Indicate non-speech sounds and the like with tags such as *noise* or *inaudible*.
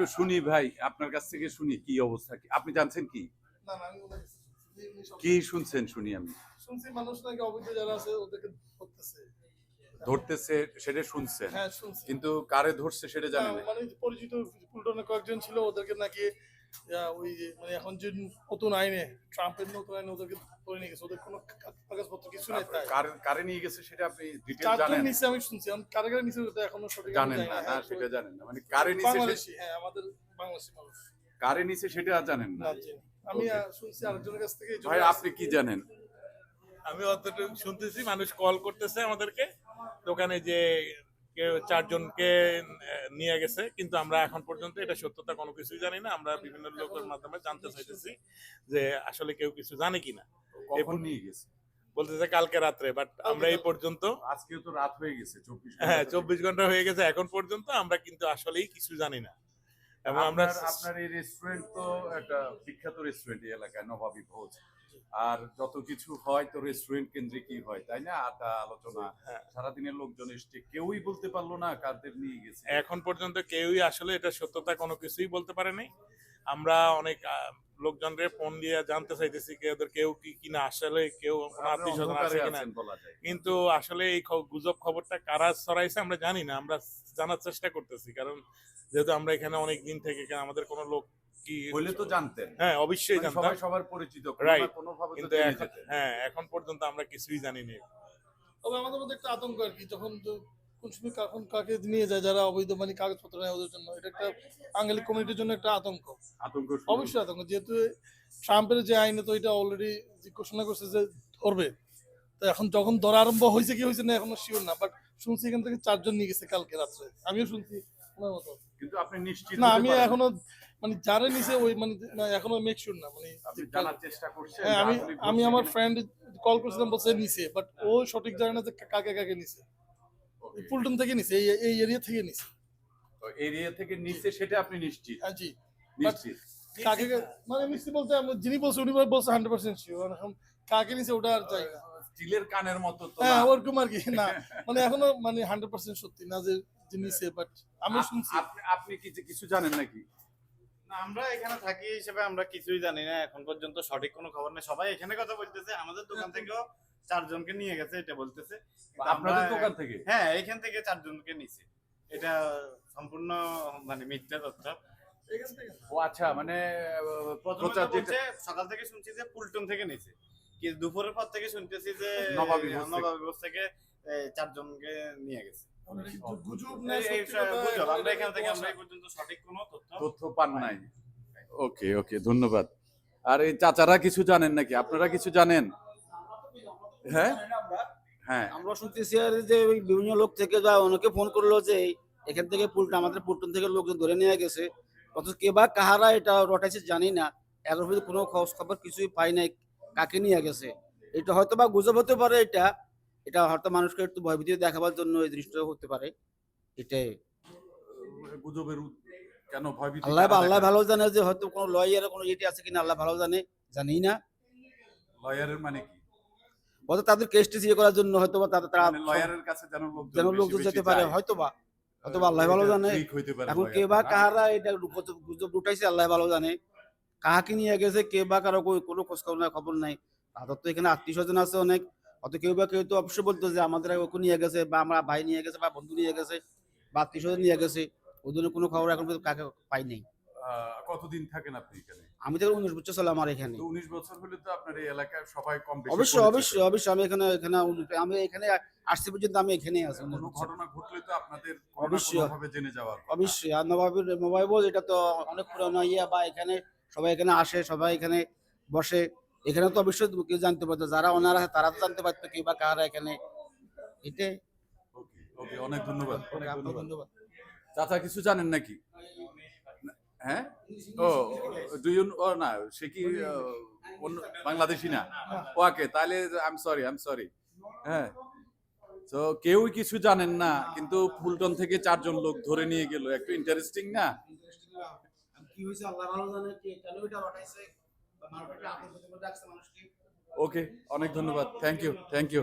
একটু শুনি ভাই আপনার কাছ থেকে শুনি কি অবস্থা কি আপনি জানছেন কি? কি শুনছেন শুনি আমি। শুনছি মানুষ নাকি অবৈধ যারা আছে ওদেরকে ধরতেছে। ধরতেছে সেটা শুনছে হ্যাঁ শুনছি। কিন্তু কারে ধরছে সেটা জানেন মানে পরিচিত কয়েকজন ছিল ওদেরকে নাকি ওই মানে এখন যে নতুন আইনে ট্রাম্পের নতুন আইনে ওদেরকে ধরে নিয়ে গেছে ওদের কোনো কাগজপত্র কিছু নেই তাই। কারে কারে নিয়ে গেছে সেটা আপনি চারজন জানেন? নিচে আমি শুনছি এখন কারে কারে নিচে ওটা এখনও সঠিক জানেন না। না হ্যাঁ, সেটা জানেন না। মানে কারে নিছে সে- বাংলাদেশি হ্যাঁ আমাদের বাংলাদেশি মানুষ। কারে নিছে সেটা জানেন না। আমি শুনছি আরেকজনের কাছ থেকে ভাই আপনি কি জানেন? আমি অতটুকু শুনতেছি মানুষ কল করতেছে আমাদেরকে। দোকানে যে চারজনকে নিয়ে গেছে কিন্তু আমরা এখন পর্যন্ত এটা সত্যতা কোনো কিছুই জানি না। আমরা বিভিন্ন লোকের মাধ্যমে জানতে চাইতেছি যে আসলে কেউ কিছু জানে কিনা। এখন নিয়ে গেছে? বলতেছে কালকে রাত্রে বাট আমরা এই পর্যন্ত আজকে তো রাত হয়ে গেছে চব্বিশ হ্যাঁ চব্বিশ ঘণ্টা হয়ে গেছে এখন পর্যন্ত আমরা কিন্তু আসলেই কিছু জানি না। এবং আমরা আপনার এই রেস্টুরেন্ট তো একটা বিখ্যাত রেস্টুরেন্ট এই এলাকায় নবাবী ভোজ। আর যত কিছু হয় তো রেস্টুরেন্ট কেন্দ্রিকই হয় তাই না? আড্ডা আলোচনা। হ্যাঁ। সারাদিনের লোকজন এসছে কেউই বলতে পারল না কাদের নিয়ে গেছে। এখন পর্যন্ত কেউই আসলে এটা সত্যতা কোনো কিছুই বলতে পারেনি। আমরা অনেক ফোন দিয়ে জানতে চাইতেছি কি ওদের কেউ কি কিনা আসলে কেউ আত্মীয় স্বজন আছে কিনা। কিন্তু আসলে এই গুজব খবরটা কারা ছড়াইছে আমরা জানি না আমরা জানার চেষ্টা করতেছি। কারণ যেহেতু আমরা এখানে অনেক দিন থেকে এখানে আমাদের কোনো লোক কি হইলে তো জানতেন। হ্যাঁ অবশ্যই মানে জানতাম। সবাই সবার পরিচিত. কোনোভাবে কিন্তু। হ্যাঁ এখন পর্যন্ত আমরা কিছুই জানি না তবে আমাদের মধ্যে একটা আতঙ্ক আর কি যখন তো- কোন সময় কখন কাকে নিয়ে যায় যারা অবৈধ মানে কাগজপত্র নেয় ওদের জন্য। এটা একটা বাঙালি কমিউনিটির জন্য একটা আতঙ্ক। আতঙ্ক অবশ্যই আতঙ্ক। যেহেতু ট্রাম্পের যে আইনে তো এটা অলরেডি ঘোষণা করছে যে ধরবে। তো এখন যখন ধরা আরম্ভ হয়েছে কি হয়েছে না এখনও শিওর না। বাট শুনছি এখান থেকে চারজন নিয়ে গেছে কালকে রাত্রে। আমিও শুনছি ওনার মতো। কিন্তু আপনি নিশ্চিত না আমি এখনও মানে যারা নিছে ওই মানে এখনও মেক শিওর না। মানে আপনি জানার চেষ্টা করছেন হ্যাঁ আমি আমি আমার ফ্রেন্ড কল করেছিলাম বলছে নিছে বাট ও সঠিক জানে না যে কাকে কাকে নিছে। ফুলটন থেকে নিছে এই এই এরিয়া থেকে নিছে। এরিয়া থেকে নিচে সেটা আপনি নিশ্চিত? হ্যাঁ জি। নিশ্চিত। কাকে মানে নিশ্চিত বলতে আমি যিনি বলছে উনি বলছে হান্ড্রেড পার্সেন্ট শিওর এখন কাকে নিছে ওটা আর চাই না। স্টিলের কানের মতো তো হ্যাঁ। ওরকম আর কি না। *laughs* মানে এখনও মানে হান্ড্রেড পার্সেন্ট সত্যি না যে নিছে বাট আমি শুনছি। আপনি আপনি কি কিছু জানেন নাকি? আমরা এখানে থাকি হিসেবে আমরা কিছুই জানি না। এখন পর্যন্ত সঠিক কোনো খবর নেই। সবাই এখানে কথা বলতেছে। আমাদের দোকান থেকেও চারজনকে নিয়ে গেছে এটা বলতেছে। আপনাদের আমরা- দোকান থেকে? হ্যাঁ এখান থেকে চারজনকে নিছে। এটা সম্পূর্ণ মানে মিথ্যা তথ্য। ও আচ্ছা মানে সকাল থেকে শুনছি যে পুলটন থেকে নিছে। কি দুপুরের পর থেকে শুনতেছি যে নবাবী থেকে। নবাবী থেকে চারজনকে নিয়ে গেছে। আমরা এখান থেকে আমরা এই পর্যন্ত সঠিক কোনো তথ্য তথ্য পান নাই। ওকে ওকে ধন্যবাদ। আর এই চাচারা কিছু জানেন নাকি? আপনারা কিছু জানেন? হ্যাঁ? হ্যাঁ। আমরা শুনতেছি আর যে বিভিন্ন লোক থেকে যা অনেকে ফোন করল যে এখান থেকে পুলটা আমাদের পুলটন থেকে লোকজন ধরে নিয়ে গেছে। অথচ কে বা কাহারা এটা রটাইছে জানি না। এর কোনো খোঁজ খবর কিছুই পাই নাই কাকে নিয়ে গেছে। এটা হয়তো বা গুজব হতে পারে এটা। এটা হয়তো মানুষকে একটু ভয়ভীতি দেখাবার জন্য এই দৃশ্যটা হতে পারে। এটাই। গুজবের কেন ভয়ভীতি আল্লাহ আল্লাহ ভালো জানে যে হয়তো কোনো লয়ার কোনো ইয়ে আছে কিনা আল্লাহ ভালো জানে জানি না। লয়ারের মানে কি? হয়তো তাদের কেসটি ইয়ে করার জন্য হয়তো বা তারা তারা মানে লয়ারের কাছে যেন লোকজন বেশি লোকজন যেতে পারে হয়তো বা হয়তো বা আল্লাহ ভালো জানে। এখন কে বা না? কাহারা এটা গুজব লুটাইছে আল্লাহ ভালো জানে। কাহাকে নিয়ে গেছে কে বা কারও কোনো খোঁজ খবর নাই খবর নাই। তাদের তো এখানে আত্মীয় স্বজন আছে অনেক। অত কেউ বা কেউ তো অবশ্যই বলতো যে আমাদের ওকে নিয়ে গেছে বা আমরা ভাই নিয়ে গেছে বা বন্ধু নিয়ে গেছে বা আত্মীয় স্বজন নিয়ে গেছে। ওদের কোনো খবর এখন পর্যন্ত কাকে পাই নাই। কতদিন থাকেন আপনি এখানে? আমি তো উনিশ বছর ছিল আমার এখানে। তো উনিশ বছর হলে তো আপনার এই এলাকার সবাই কম বেশি অবশ্যই। অবশ্যই অবশ্যই আমি এখানে এখানে আমি এখানে আসছি পর্যন্ত আমি এখানেই আছি। কোনো ঘটনা ঘটলে তো আপনাদের অবশ্যই। ভাবে জেনে যাওয়ার অবশ্যই আর নবাবের মোবাইল এটা তো অনেক পুরনো ইয়ে বা এখানে সবাই এখানে আসে সবাই এখানে বসে। এখানে তো অবশ্যই কেউ জানতে পারতো যারা ওনারা আছে তারা তো জানতে পারতো কি বা কারা এখানে। এটাই। ওকে ওকে অনেক ধন্যবাদ। অনেক ধন্যবাদ। চাচা কিছু জানেন নাকি? হ্যাঁ? ও ডু ইউ ও না সে কি অন্য বাংলাদেশি না? ওকে তাহলে I am sorry I am sorry হ্যাঁ। তো কেউই কিছু জানেন না কিন্তু ফুলটন থেকে চারজন লোক ধরে নিয়ে গেল। একটু ইন্টারেস্টিং না? কি হয়েছে আল্লাহ ভালো জানে কি কেন এটা পাঠাইছে বা মানুষকে আতঙ্কিত করে রাখছে মানুষকে ওকে অনেক ধন্যবাদ। Thank you thank you